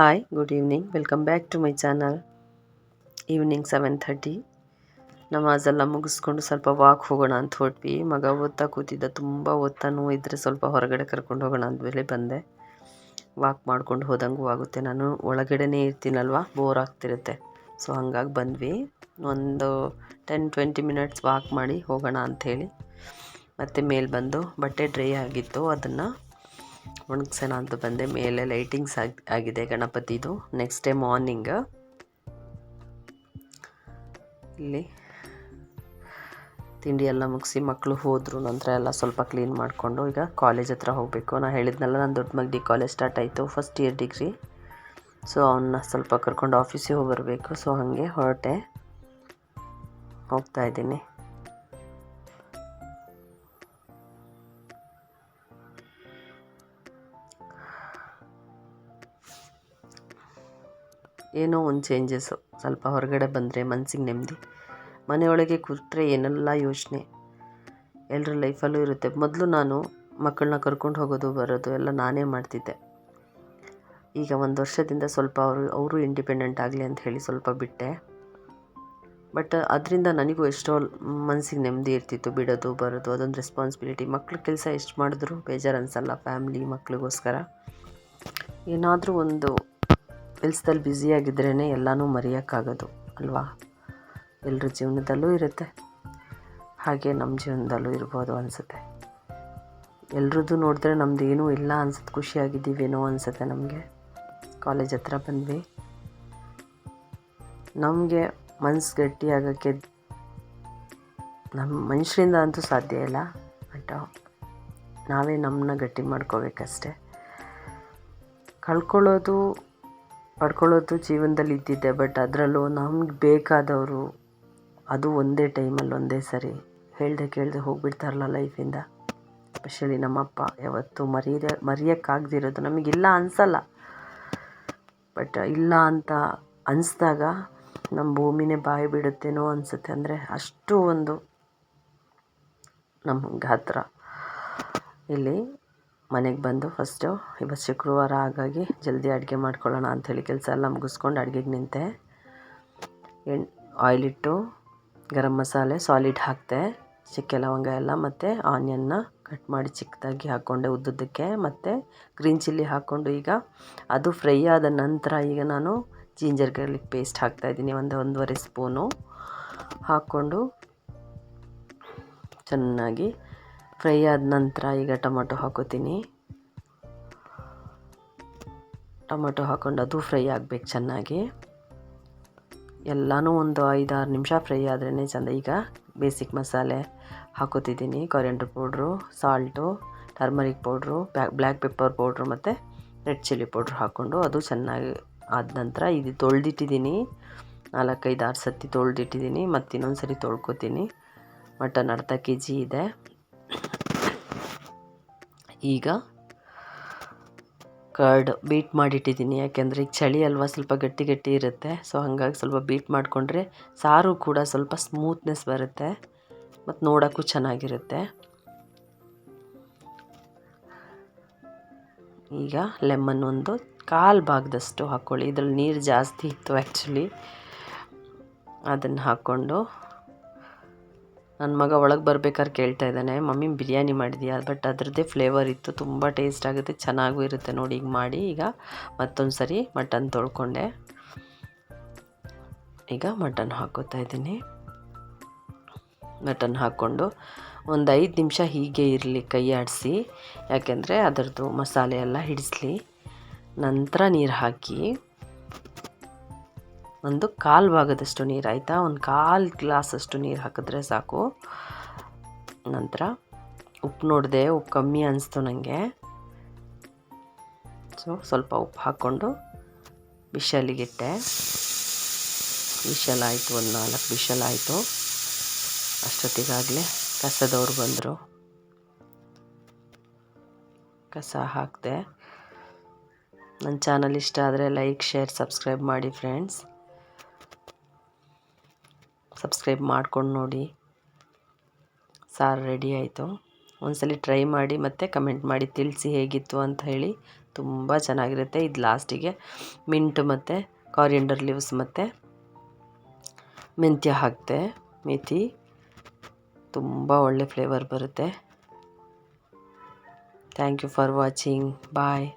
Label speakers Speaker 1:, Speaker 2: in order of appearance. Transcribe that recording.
Speaker 1: Hi good evening welcome back to my channel evening seven thirty ನಮಾಜೆಲ್ಲ ಮುಗಿಸ್ಕೊಂಡು ಸ್ವಲ್ಪ walk ಹೋಗೋಣ ಅಂತ ಹೊಟ್ವಿ ಮಗ ಓದ್ತಾ ಕೂತಿದ್ದ, ತುಂಬ ಓದ್ತಾನೂ ಇದ್ದರೆ ಸ್ವಲ್ಪ ಹೊರಗಡೆ ಕರ್ಕೊಂಡು ಹೋಗೋಣ ಅಂದಮೇಲೆ ಬಂದೆ. ವಾಕ್ ಮಾಡ್ಕೊಂಡು ಹೋದಂಗೂ ಆಗುತ್ತೆ. ನಾನು ಒಳಗಡೆನೇ ಇರ್ತೀನಲ್ವ? ಬೋರ್ ಆಗ್ತಿರುತ್ತೆ. ಸೊ ಹಂಗಾಗಿ ಬಂದ್ವಿ. ಒಂದು ಟೆನ್ ಟ್ವೆಂಟಿ ಮಿನಿಟ್ಸ್ ವಾಕ್ ಮಾಡಿ ಹೋಗೋಣ ಅಂಥೇಳಿ ಮತ್ತು ಮೇಲೆ ಬಂದು ಬಟ್ಟೆ ಡ್ರೈ ಆಗಿತ್ತು. ಅದನ್ನು ಒಣಗ್ಸೋಣ ಅಂತ ಬಂದೆ. ಮೇಲೆ ಲೈಟಿಂಗ್ಸ್ ಆಗಿ, ಆಗಿದೆ ಗಣಪತಿದು. ನೆಕ್ಸ್ಟ್ ಡೇ ಮಾರ್ನಿಂಗ್ ಇಲ್ಲಿ ತಿಂಡಿ ಎಲ್ಲ ಮುಗಿಸಿ ಮಕ್ಕಳು ಹೋದರು. ನಂತರ ಎಲ್ಲ ಸ್ವಲ್ಪ ಕ್ಲೀನ್ ಮಾಡಿಕೊಂಡು ಈಗ ಕಾಲೇಜ್ ಹತ್ರ ಹೋಗಬೇಕು. ನಾನು ಹೇಳಿದ್ನಲ್ಲ, ನಾನು ದೊಡ್ಡ ಮಗ್ಡಿ ಕಾಲೇಜ್ ಸ್ಟಾರ್ಟ್ ಆಯಿತು ಫಸ್ಟ್ ಇಯರ್ ಡಿಗ್ರಿ ಸೊ ಅವನ್ನ ಸ್ವಲ್ಪ ಕರ್ಕೊಂಡು ಆಫೀಸಿಗೆ ಹೋಗಿ ಬರಬೇಕು ಸೊ ಹಾಗೆ ಹೊರಟೆ. ಹೋಗ್ತಾ ಇದ್ದೀನಿ. ಏನೋ ಒಂದು ಚೇಂಜಸ್ಸು ಸ್ವಲ್ಪ ಹೊರಗಡೆ ಬಂದರೆ ಮನಸ್ಸಿಗೆ ನೆಮ್ಮದಿ. ಮನೆಯೊಳಗೆ ಕೂತ್ರೆ ಏನೆಲ್ಲ ಯೋಚನೆ? ಎಲ್ಲರ ಲೈಫಲ್ಲೂ ಇರುತ್ತೆ. ಮೊದಲು ನಾನು ಮಕ್ಕಳನ್ನ ಕರ್ಕೊಂಡು ಹೋಗೋದು, ಬರೋದು ಎಲ್ಲ ನಾನೇ ಮಾಡ್ತಿದ್ದೆ. ಈಗ ಒಂದು ವರ್ಷದಿಂದ ಸ್ವಲ್ಪ ಅವರು ಅವರು ಇಂಡಿಪೆಂಡೆಂಟ್ ಆಗಲಿ ಅಂತ ಹೇಳಿ ಸ್ವಲ್ಪ ಬಿಟ್ಟೆ. ಬಟ್ ಅದರಿಂದ ನನಗೂ ಎಷ್ಟೋ ಮನಸ್ಸಿಗೆ ನೆಮ್ಮದಿ ಇರ್ತಿತ್ತು. ಬಿಡೋದು, ಬರೋದು, ಅದೊಂದು ರೆಸ್ಪಾನ್ಸಿಬಿಲಿಟಿ ಮಕ್ಳ ಕೆಲಸ ಎಷ್ಟು ಮಾಡಿದ್ರು ಬೇಜಾರು ಅನಿಸಲ್ಲ ಫ್ಯಾಮ್ಲಿ ಮಕ್ಳಿಗೋಸ್ಕರ. ಏನಾದರೂ ಒಂದು ಕೆಲ್ಸದಲ್ಲಿ ಬ್ಯುಸಿಯಾಗಿದ್ರೇ ಎಲ್ಲನೂ ಮರೆಯೋಕ್ಕಾಗೋದು, ಅಲ್ವಾ? ಎಲ್ಲರ ಜೀವನದಲ್ಲೂ ಇರುತ್ತೆ. ಹಾಗೆ ನಮ್ಮ ಜೀವನದಲ್ಲೂ ಇರ್ಬೋದು ಅನಿಸುತ್ತೆ. ಎಲ್ರದ್ದು ನೋಡಿದ್ರೆ ನಮ್ದು ಏನೂ ಇಲ್ಲ ಅನ್ಸುತ್ತೆ, ಖುಷಿಯಾಗಿದ್ದೀವೇನೋ ಅನಿಸುತ್ತೆ ನಮಗೆ. ಕಾಲೇಜ್ ಹತ್ರ ಬಂದ್ವಿ. ನಮಗೆ ಮನ್ಸು ಗಟ್ಟಿಯಾಗೋಕ್ಕೆ ನಮ್ಮ ಮನುಷ್ಯರಿಂದ ಅಂತೂ ಸಾಧ್ಯ ಇಲ್ಲ, ಬಟ್ ನಾವೇ ನಮ್ಮನ್ನ ಗಟ್ಟಿ ಮಾಡ್ಕೋಬೇಕಷ್ಟೆ. ಕಳ್ಕೊಳ್ಳೋದು ಪಡ್ಕೊಳ್ಳೋದು ಜೀವನದಲ್ಲಿ ಇದ್ದಿದ್ದೆ ಬಟ್ ಅದರಲ್ಲೂ ನಮ್ಗೆ ಬೇಕಾದವರು ಅದು ಒಂದೇ ಟೈಮಲ್ಲಿ ಒಂದೇ ಸರಿ ಹೇಳ್ದೆ ಕೇಳದೆ ಹೋಗ್ಬಿಡ್ತಾರಲ್ಲ ಲೈಫಿಂದ ಸ್ಪೆಷಲಿ ನಮ್ಮಪ್ಪ ಯಾವತ್ತು ಮರೀದೆ, ಮರೆಯೋಕ್ಕಾಗ್ದಿರೋದು ನಮಗಿಲ್ಲ ಅನಿಸಲ್ಲ. ಬಟ್ ಇಲ್ಲ ಅಂತ ಅನಿಸ್ದಾಗ ನಮ್ಮ ಭೂಮಿನೇ ಬಾಯಿ ಬಿಡುತ್ತೇನೋ ಅನಿಸುತ್ತೆ ಅಂದರೆ ಅಷ್ಟು ಒಂದು ನಮ್ಮ ಗಾತ್ರ ಇಲ್ಲಿ ಮನೆಗೆ ಬಂದು ಫಸ್ಟು ಇವತ್ತು ಶುಕ್ರವಾರ ಹಾಗಾಗಿ ಜಲ್ದಿ ಅಡುಗೆ ಮಾಡ್ಕೊಳ್ಳೋಣ ಅಂಥೇಳಿ ಕೆಲಸ ಎಲ್ಲ ಮುಗಿಸ್ಕೊಂಡು ಅಡುಗೆಗೆ ನಿಂತೆ. ಎಣ್ಣೆ ಆಯಿಲಿಟ್ಟು ಗರಂ ಮಸಾಲೆ ಸಾಲಿಡ್ ಹಾಕಿದೆ ಚಕ್ಕೆ ಲವಂಗ ಎಲ್ಲ ಮತ್ತು ಆನಿಯನ್ನ ಕಟ್ ಮಾಡಿ ಚಿಕ್ಕದಾಗಿ ಹಾಕ್ಕೊಂಡೆ ಉದ್ದುದ್ದಕ್ಕೆ ಮತ್ತು ಗ್ರೀನ್ ಚಿಲ್ಲಿ ಹಾಕ್ಕೊಂಡು ಈಗ ಅದು ಫ್ರೈ ಆದ ನಂತರ ಈಗ ನಾನು ಜಿಂಜರ್ ಗಾರ್ಲಿಕ್ ಪೇಸ್ಟ್ ಹಾಕ್ತಾಯಿದ್ದೀನಿ ಒಂದು ಒಂದೂವರೆ ಸ್ಪೂನು ಹಾಕ್ಕೊಂಡು ಚೆನ್ನಾಗಿ ಫ್ರೈ ಆದ ನಂತರ ಈಗ ಟೊಮೊಟೊ ಹಾಕೋತೀನಿ. ಟೊಮೊಟೊ ಹಾಕ್ಕೊಂಡು ಅದು ಫ್ರೈ ಆಗಬೇಕು ಚೆನ್ನಾಗಿ. ಎಲ್ಲನೂ ಒಂದು ಐದಾರು ನಿಮಿಷ ಫ್ರೈ ಆದ್ರೇ ಚೆಂದ. ಈಗ ಬೇಸಿಕ್ ಮಸಾಲೆ ಹಾಕೋತಿದ್ದೀನಿ. Coriander powder, salt, turmeric powder black pepper powder ಮತ್ತು ರೆಡ್ ಚಿಲ್ಲಿ ಪೌಡ್ರ್ ಹಾಕ್ಕೊಂಡು ಅದು ಚೆನ್ನಾಗಿ ಆದ ನಂತರ ಇದು ತೊಳೆದಿಟ್ಟಿದ್ದೀನಿ. ನಾಲ್ಕೈದು ಆರು ಸತಿ ತೊಳೆದಿಟ್ಟಿದ್ದೀನಿ. ಮತ್ತು ಇನ್ನೊಂದು ಸರಿ ತೊಳ್ಕೊತೀನಿ. ಮಟನ್ ಅರ್ಧ ಕೆ ಜಿ ಇದೆ. ಈಗ ಕರ್ಡ್ ಬೀಟ್ ಮಾಡಿಟ್ಟಿದ್ದೀನಿ, ಯಾಕೆಂದರೆ ಈಗ ಚಳಿ ಅಲ್ವಾ ಸ್ವಲ್ಪ ಗಟ್ಟಿ ಗಟ್ಟಿ ಇರುತ್ತೆ. ಸೊ ಹಾಗಾಗಿ ಸ್ವಲ್ಪ ಬೀಟ್ ಮಾಡಿಕೊಂಡ್ರೆ ಸಾರು ಕೂಡ ಸ್ವಲ್ಪ ಸ್ಮೂತ್ನೆಸ್ ಬರುತ್ತೆ, ಮತ್ತು ನೋಡೋಕ್ಕೂ ಚೆನ್ನಾಗಿರುತ್ತೆ. ಈಗ ಲೆಮನ್ ಒಂದು ಕಾಲು ಭಾಗದಷ್ಟು ಹಾಕ್ಕೊಳ್ಳಿ ಇದ್ರಲ್ಲಿ ನೀರು ಜಾಸ್ತಿ ಇತ್ತು ಆ್ಯಕ್ಚುಲಿ ಅದನ್ನು ಹಾಕ್ಕೊಂಡು ನನ್ನ ಮಗ ಒಳಗೆ ಬರ್ಬೇಕಾದ್ರೆ ಕೇಳ್ತಾ ಇದ್ದಾನೆ, ಮಮ್ಮಿ, ಬಿರಿಯಾನಿ ಮಾಡಿದೀಯಾ? ಬಟ್ ಅದರದ್ದೇ ಫ್ಲೇವರ್ ಇತ್ತು, ತುಂಬ ಟೇಸ್ಟ್ ಆಗುತ್ತೆ, ಚೆನ್ನಾಗೂ ಇರುತ್ತೆ ನೋಡಿ ಈಗ ಮಾಡಿ, ಈಗ ಮತ್ತೊಂದು ಸರಿ ಮಟನ್ ತೊಳ್ಕೊಂಡೆ. ಈಗ ಮಟನ್ ಹಾಕೋತಾ ಇದ್ದೀನಿ. ಮಟನ್ ಹಾಕ್ಕೊಂಡು ಒಂದು ಐದು ನಿಮಿಷ ಹೀಗೆ ಇರಲಿ, ಕೈ ಆಡಿಸಿ, ಯಾಕೆಂದರೆ ಅದರದ್ದು ಮಸಾಲೆ ಎಲ್ಲ ಹಿಡಿಸ್ಲಿ. ನಂತರ ನೀರು ಹಾಕಿ ಒಂದು ಕಾಲು ಭಾಗದಷ್ಟು ನೀರು ಆಯಿತಾ? ಒಂದು ಕಾಲು ಗ್ಲಾಸಷ್ಟು ನೀರು ಹಾಕಿದ್ರೆ ಸಾಕು. ನಂತರ ಉಪ್ಪು ನೋಡಿದೆ, ಉಪ್ಪು ಕಮ್ಮಿ ಅನಿಸ್ತು ನನಗೆ ಸೊ ಸ್ವಲ್ಪ ಉಪ್ಪು ಹಾಕ್ಕೊಂಡು ಬಿಶಲಿಗಿಟ್ಟೆ ವಿಷಲ್ ಆಯಿತು, ಒಂದು ನಾಲ್ಕು ವಿಷಲ್ ಆಯಿತು. ಅಷ್ಟೊತ್ತಿಗಾಗಲೇ ಕಸದವ್ರು ಬಂದರು. ಕಸ ಹಾಕಿದೆ. ನನ್ನ ಚಾನಲ್ ಇಷ್ಟ ಆದರೆ ಲೈಕ್, ಶೇರ್, ಸಬ್ಸ್ಕ್ರೈಬ್ ಮಾಡಿ ಫ್ರೆಂಡ್ಸ್ ಸಬ್ಸ್ಕ್ರೈಬ್ ಮಾಡ್ಕೊಂಡು ನೋಡಿ. ಸಾರು ರೆಡಿ ಆಯಿತು. ಒಂದ್ಸಲಿ ಟ್ರೈ ಮಾಡಿ, ಮತ್ತು ಕಮೆಂಟ್ ಮಾಡಿ ತಿಳಿಸಿ ಹೇಗಿತ್ತು ಅಂತ ಹೇಳಿ. ತುಂಬ ಚೆನ್ನಾಗಿರುತ್ತೆ. ಇದು ಲಾಸ್ಟಿಗೆ ಮಿಂಟು ಮತ್ತು ಕಾರಿಯಂಡರ್ ಲೀವ್ಸ್ ಮತ್ತು ಮೆಂತ್ಯ ಹಾಕ್ತೆ. ಮೆಥಿ ತುಂಬ ಒಳ್ಳೆ ಫ್ಲೇವರ್ ಬರುತ್ತೆ. Thank you for watching bye